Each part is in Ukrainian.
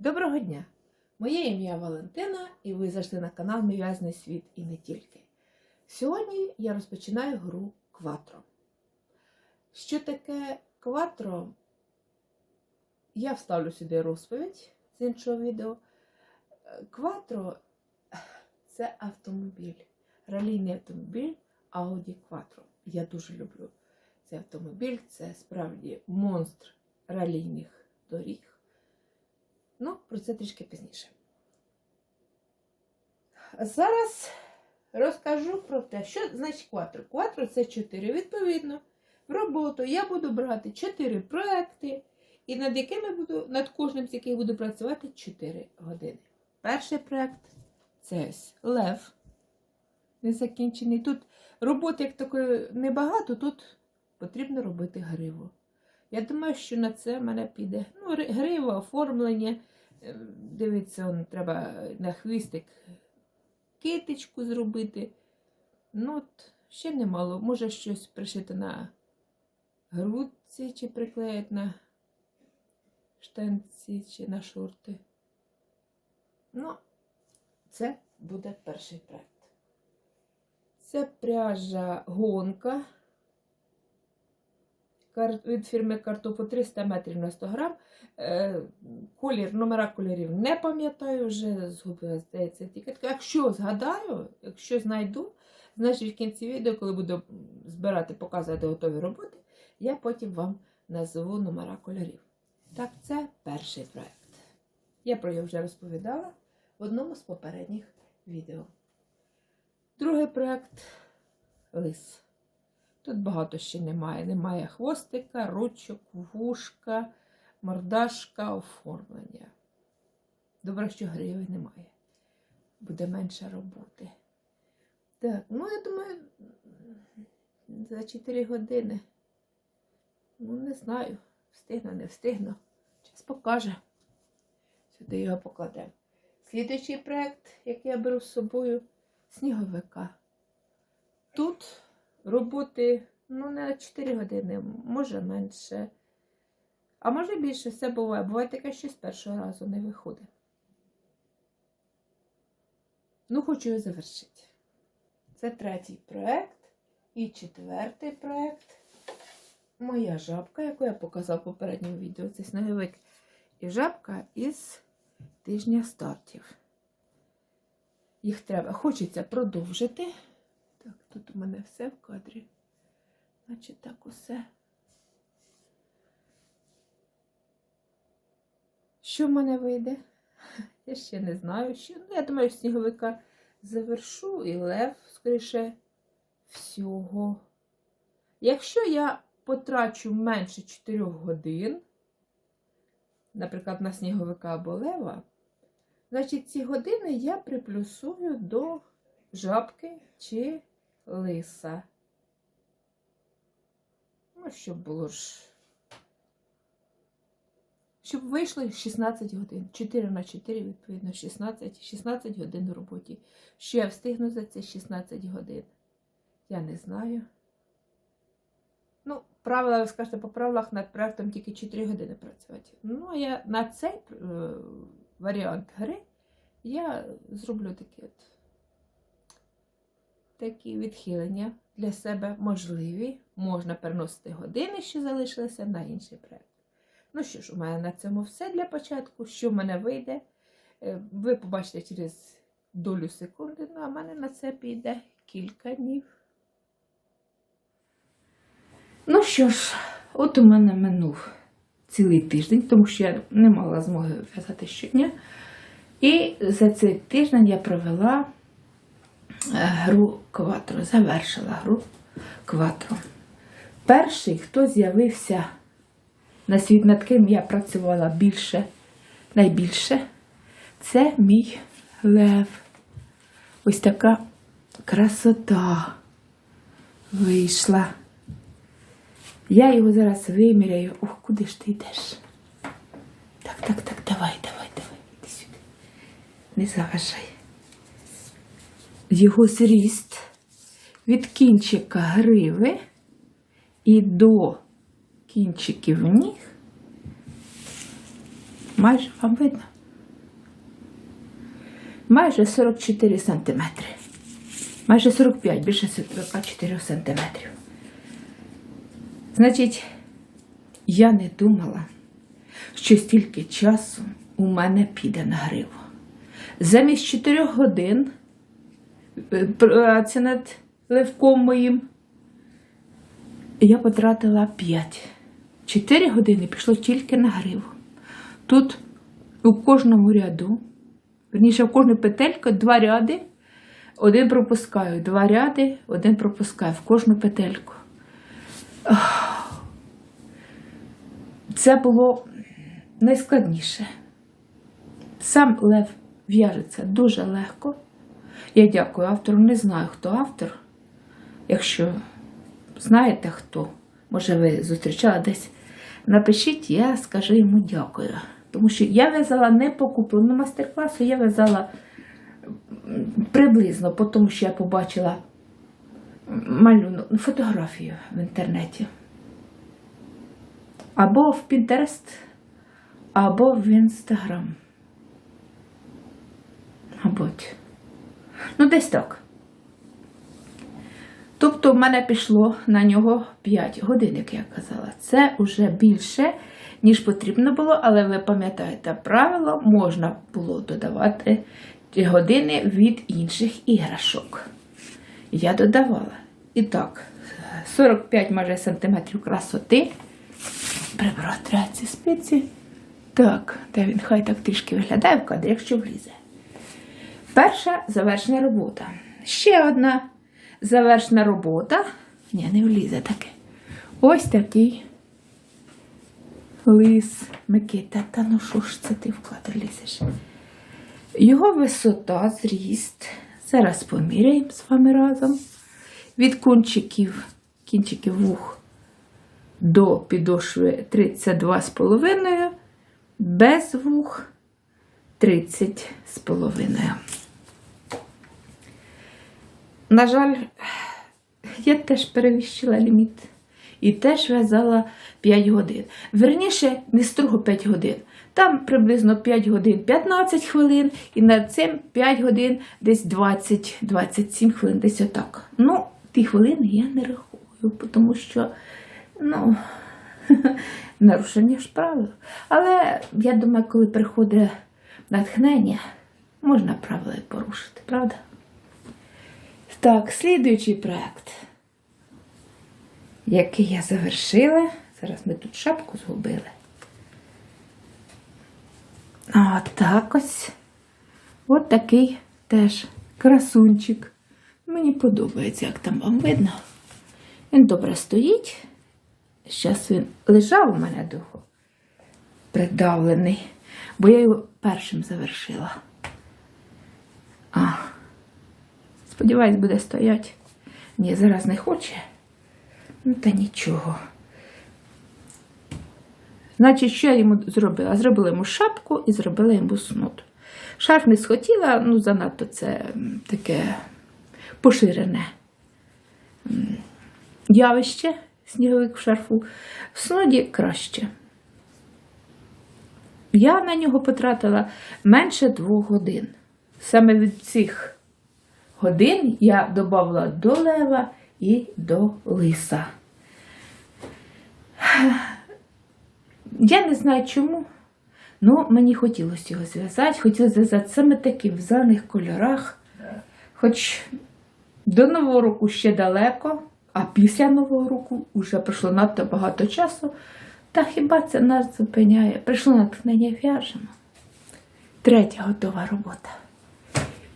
Доброго дня! Моє ім'я Валентина, і ви зайшли на канал Мій світ і не тільки. Сьогодні я розпочинаю гру Кватро. Що таке Кватро? Я вставлю сюди розповідь з іншого відео. Кватро це автомобіль, ралійний автомобіль Audi Quattro. Я дуже люблю цей автомобіль. Це справді монстр ралійних доріг. Ну, про це трішки пізніше. Зараз розкажу про те, що значить кватро. Кватро це 4. Відповідно, в роботу я буду брати 4 проекти, і над якими буду, над кожним з яких буду працювати 4 години. Перший проект це ось лев. Незакінчений. Тут роботи як такої небагато, тут потрібно робити гриву. Я думаю, що на це в мене піде. Ну, ри- грива, оформлення. Дивіться, он, треба на хвістик китичку зробити. Ну, от, ще немало. Може щось пришити на грудці чи приклеїти на штанці чи на шорти. Ну, це буде перший проект. Це пряжа гонка від фірми Картофу 300 метрів на 100 грам. Е, Колір, номера кольорів не пам'ятаю, вже згубила, здається, тільки. Якщо згадаю, якщо знайду, значить в кінці відео, коли буду збирати, показувати готові роботи, я потім вам назву номера кольорів. Так, це перший проект. Я про нього вже розповідала в одному з попередніх відео. Другий проект лис. Тут багато ще немає. Немає хвостика, ручок, вушка, мордашка, оформлення. Добре, що гриви немає. Буде менше роботи. Так, ну я думаю, за 4 години. Ну, не знаю, встигну, не встигну. Час покаже. Сюди його покладемо. Слідуючий проєкт, який я беру з собою, сніговика. Тут роботи ну, не 4 години, може менше. А може більше, все буває. Буває таке, що з першого разу не виходить. Ну, хочу його завершити. Це третій проєкт. І четвертий проєкт. Моя жабка, яку я показав в попередньому відео. Це сніговик і жабка із тижня стартів. Їх треба, хочеться продовжити. Так, тут у мене все в кадрі. Значить, так усе. Що в мене вийде? Я ще не знаю. Що. Ну, я думаю, сніговика завершу і лев, скоріше всього. Якщо я потрачу менше 4 годин, наприклад, на сніговика або лева, значить ці години я приплюсую до жабки чи лиса. Ну, щоб було ж. Щоб вийшло 16 годин. 4 на 4, відповідно, 16, 16 годин в роботі. Що я встигну за ці 16 годин? Я не знаю. Ну, правила, ви скажете, по правилах над проектом тільки 4 години працювати. Ну, а я на цей е, варіант гри я зроблю такі от такі відхилення для себе можливі. Можна переносити години, що залишилися, на інший проєкт. Ну що ж, у мене на цьому все для початку. Що в мене вийде, е, ви побачите через долю секунди, ну а в мене на це піде кілька днів. Ну що ж, от у мене минув цілий тиждень, тому що я не мала змоги в'язати щодня. І за цей тиждень я провела гру Кватро, завершила гру Кватро. Перший, хто з'явився на світ, над ким я працювала більше, найбільше, це мій лев. Ось така красота вийшла. Я його зараз виміряю. Ох, куди ж ти йдеш? Так, так, так, давай, давай, давай, іди сюди. Не заважай. Його зріст від кінчика гриви і до кінчиків ніг. Майже вам видно. майже 44 сантиметри. Майже 45, більше 44 сантиметрів. Значить, я не думала, що стільки часу у мене піде на гриву. Замість 4 годин е, праці над ливком моїм я потратила 5. 4 години пішло тільки на гриву. Тут у кожному ряду, верніше, в кожну петельку два ряди, один пропускаю, два ряди, один пропускаю в кожну петельку. Це було найскладніше. Сам лев в'яжеться дуже легко. Я дякую автору, не знаю, хто автор. Якщо знаєте хто, може ви зустрічали десь, напишіть, я скажу йому дякую. Тому що я в'язала не по купленому мастер-класу, я в'язала приблизно, по тому що я побачила малюнок, ну, фотографію в інтернеті. Або в Pinterest, або в Instagram. Мабуть. Ну, десь так. Тобто в мене пішло на нього 5 годин, як я казала. Це вже більше, ніж потрібно було, але ви пам'ятаєте правило, можна було додавати години від інших іграшок. Я додавала. І так, 45 майже сантиметрів красоти. Прибрати ці спиці. Так, де він хай так трішки виглядає в кадрі, якщо влізе. Перша завершена робота. Ще одна завершена робота. Ні, не влізе таке. Ось такий лис Микита. Та ну що ж це ти в лізеш? Його висота, зріст. Зараз поміряємо з вами разом. Від кончиків, кінчиків вух до підошви 32,5, без вух 30,5. На жаль, я теж перевищила ліміт і теж в'язала 5 годин. Верніше, не строго 5 годин. Там приблизно 5 годин 15 хвилин, і над цим 5 годин десь 20-27 хвилин, десь отак. Ну, ті хвилини я не рахую, тому що ну, нарушення ж правил. Але я думаю, коли приходить натхнення, можна правила і порушити, правда? Так, слідуючий проект, який я завершила. Зараз ми тут шапку згубили. А так ось. От такий теж красунчик. Мені подобається, як там вам видно. Він добре стоїть. Зараз він лежав у мене довго придавлений, бо я його першим завершила. А, сподіваюсь, буде стоять. Ні, зараз не хоче. Ну, та нічого. Значить, що я йому зробила? Зробила йому шапку і зробила йому снуд. Шарф не схотіла, ну занадто це таке поширене явище, сніговик в шарфу. В снуді краще. Я на нього потратила менше двох годин. Саме від цих годин я додавала до лева і до лиса. Я не знаю чому. Ну, мені хотілося його зв'язати, хотілося зв'язати саме таки в заних кольорах. Хоч до Нового року ще далеко, а після Нового року вже пройшло надто багато часу. Та хіба це нас зупиняє? Прийшло натхнення в'яжемо. Третя готова робота.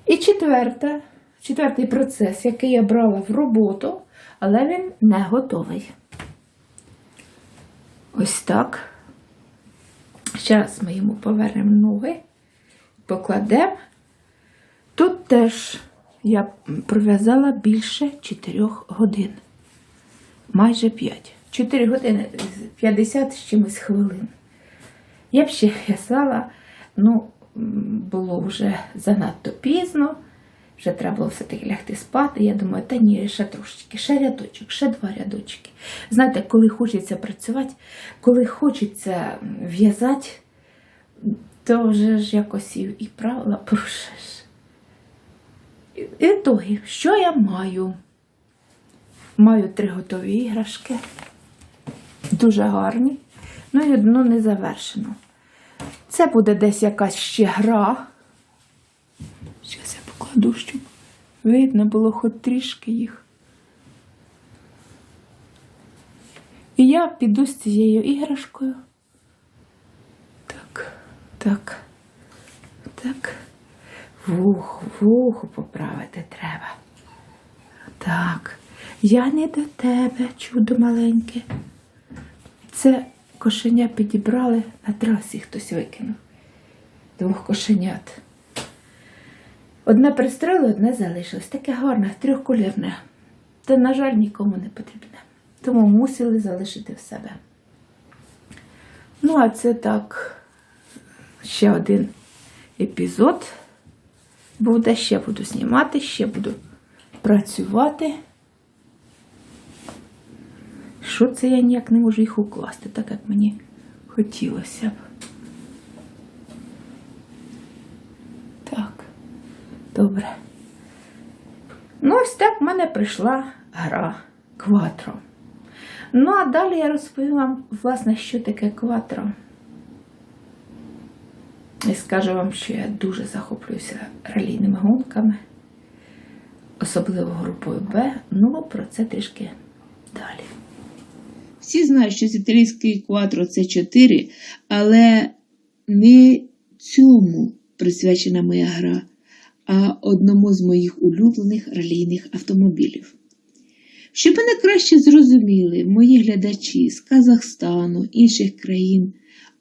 І четверта, четвертий процес, який я брала в роботу, але він не готовий. Ось так. Зараз ми йому повернемо ноги, покладемо. Тут теж я пров'язала більше 4 годин. Майже 5. 4 години 50 з чимось хвилин. Я б ще в'язала, ну, було вже занадто пізно, вже треба було все-таки лягти спати. Я думаю, та ні, ще трошечки, ще рядочок, ще два рядочки. Знаєте, коли хочеться працювати, коли хочеться в'язати, то вже ж якось і, правила порушиш. Ітоги, що я маю? Маю три готові іграшки. Дуже гарні. Ну і одну не завершену. Це буде десь якась ще гра. Покладу, щоб видно було хоч трішки їх. І я піду з цією іграшкою. Так, так, так. Вухо, вухо поправити треба. Так, я не до тебе, чудо маленьке. Це кошеня підібрали на трасі хтось викинув. Двох кошенят. Одне пристрелило, одне залишилось. Таке гарне, трьохколірне. Та, на жаль, нікому не потрібне. Тому мусили залишити в себе. Ну, а це так, ще один епізод буде. Ще буду знімати, ще буду працювати. Що це я ніяк не можу їх укласти, так як мені хотілося б. Так, добре. Ну, ось так в мене прийшла гра кватро. Ну, а далі я розповім вам, власне, що таке кватро. І скажу вам, що я дуже захоплююся ралійними гонками, особливо групою Б. Ну, про це трішки далі. Всі знають, що з італійської квадро це 4, але не цьому присвячена моя гра, одному з моїх улюблених ралійних автомобілів. Щоб мене краще зрозуміли мої глядачі з Казахстану, інших країн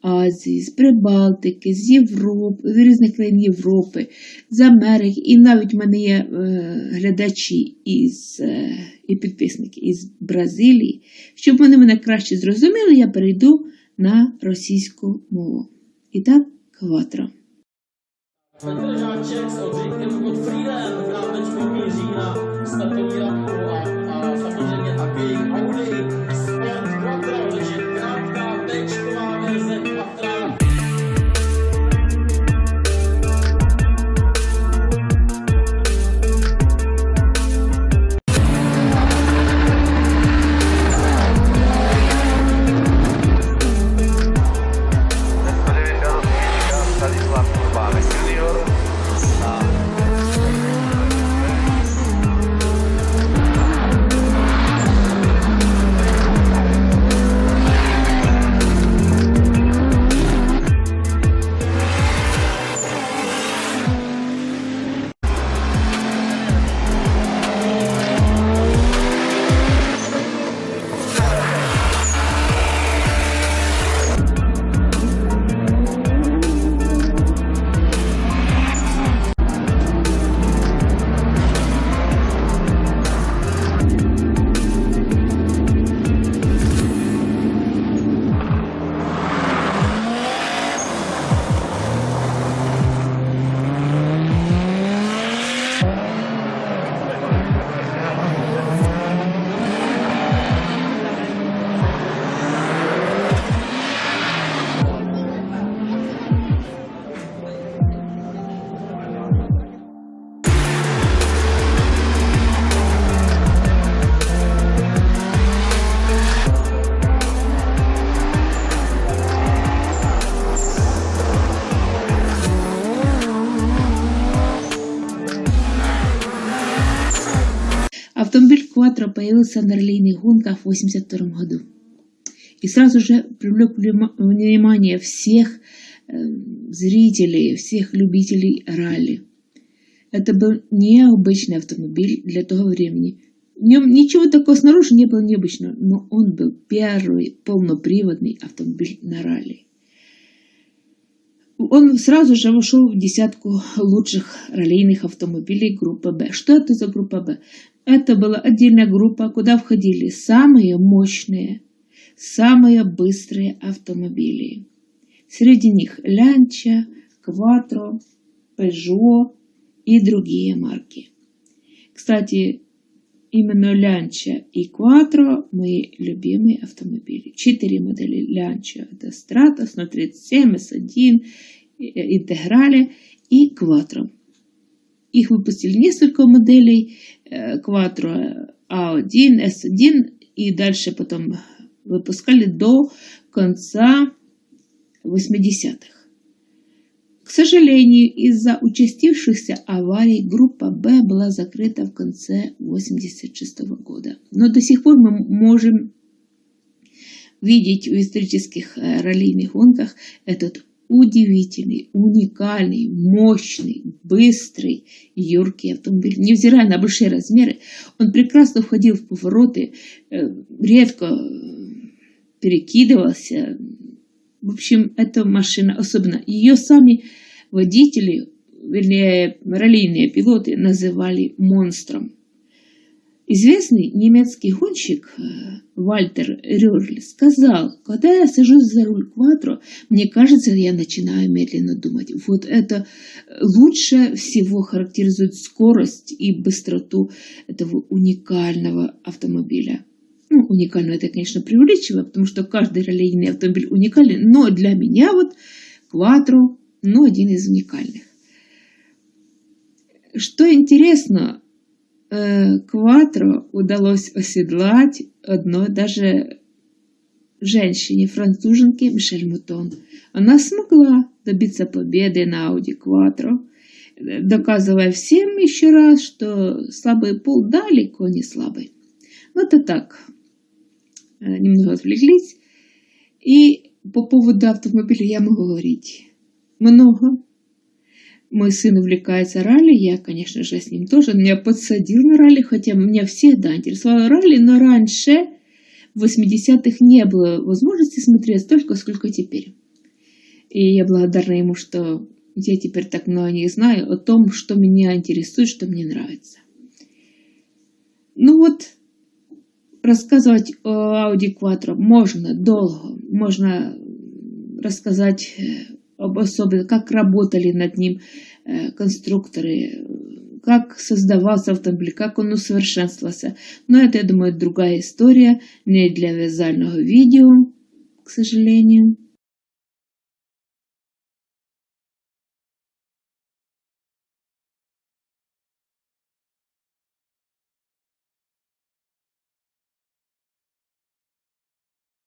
Азії, з Прибалтики, з Європи, з різних країн Європи, з Америки, і навіть в мене є е, глядачі із, е, і підписники із Бразилії. Щоб вони мене краще зрозуміли, я перейду на російську мову. І так, кватро. When the checks or big появился на раллийных гонках в 1982 году. И сразу же привлек внимание всех э, зрителей, всех любителей ралли. Это был необычный автомобиль для того времени. В нем ничего такого снаружи не было необычного, но он был первый полноприводный автомобиль на ралли. Он сразу же вошел в десятку лучших раллийных автомобилей группы Б. Что это за группа Б? Это была отдельная группа, куда входили самые мощные, самые быстрые автомобили. Среди них Лянча, Кватро, Peugeot и другие марки. Кстати, именно Лянча и Quattro мои любимые автомобили. Четыре модели Лянча. Это Stratos, 137, S1, Интеграле и Quattro. Их выпустили несколько моделей Quattro A1, S1 и дальше потом выпускали до конца 80-х. К сожалению, из-за участившихся аварий группа Б была закрыта в конце 86 года. Но до сих пор мы можем видеть в исторических э, раллийных гонках этот удивительный, уникальный, мощный, быстрый, юркий автомобиль. Невзирая на большие размеры, он прекрасно входил в повороты, э, редко э, перекидывался. В общем, эта машина особенно. Ее сами водители, вернее, раллийные пилоты называли монстром. Известный немецкий гонщик э, Вальтер Рёрль сказал, когда я сажусь за руль Кватро, мне кажется, я начинаю медленно думать. Вот это лучше всего характеризует скорость и быстроту этого уникального автомобиля. Ну, уникально это, конечно, преувеличиваю, потому что каждый раллийный автомобиль уникален, но для меня вот Кватро, ну, один из уникальных. Что интересно, э, Кватро удалось оседлать одной даже женщине, француженке Мишель Мутон. Она смогла добиться победы на Audi Quattro, э, доказывая всем еще раз, что слабый пол далеко не слабый. Ну, это так, э, немного отвлеклись. И по поводу автомобиля я могу говорить много. Мой сын увлекается ралли, я, конечно же, с ним тоже. Он меня подсадил на ралли, хотя меня всегда интересовало ралли, но раньше, в 80-х, не было возможности смотреть столько, сколько теперь. И я благодарна ему, что я теперь так много не знаю о том, что меня интересует, что мне нравится. Ну вот, рассказывать о Audi Quattro можно долго, можно рассказать об особенно, как работали над ним э, конструкторы, как создавался автомобиль, как он усовершенствовался. Но это, я думаю, другая история, не для вязального видео, к сожалению.